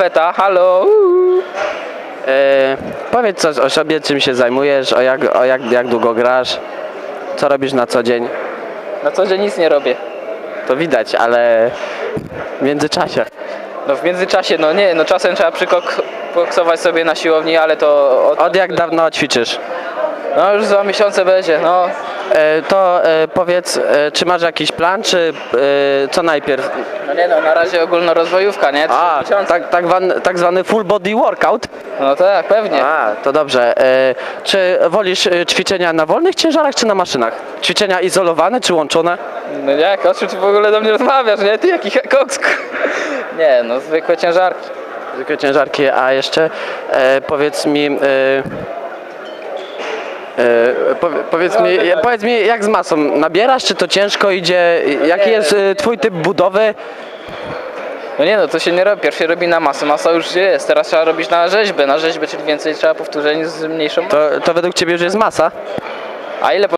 Weta, halo. E, powiedz coś o sobie, czym się zajmujesz, o jak, o jak, jak długo grasz, co robisz na co dzień. Na co dzień nic nie robię. To widać, ale w międzyczasie. No w międzyczasie, no nie, no czasem trzeba przykoksować sobie na siłowni, ale to od, Od jak dawno ćwiczysz? no już za miesiące będzie, no. E, to e, powiedz, e, czy masz jakiś plan, czy co najpierw? No nie no, na razie ogólnorozwojówka, nie? Trzy A, miesiące. tak, tak, wan, tak zwany full body workout? No tak, pewnie. A, to dobrze. Czy wolisz ćwiczenia na wolnych ciężarach, czy na maszynach? Ćwiczenia izolowane, czy łączone? No jak, o czym ty w ogóle do mnie rozmawiasz, nie? Ty jaki koks. Nie, no zwykłe ciężarki. Zwykłe ciężarki, a jeszcze e, powiedz mi... E, e, powie, powiedz, mi, powiedz mi, jak z masą? Nabierasz, czy to ciężko idzie? Jaki jest e, twój typ budowy? No nie no, to się nie robi, pierwszy robi na masę, masa już jest, teraz trzeba robić na rzeźbę, na rzeźbę, czyli więcej trzeba powtórzeń z mniejszą To, to według ciebie już jest masa? A ile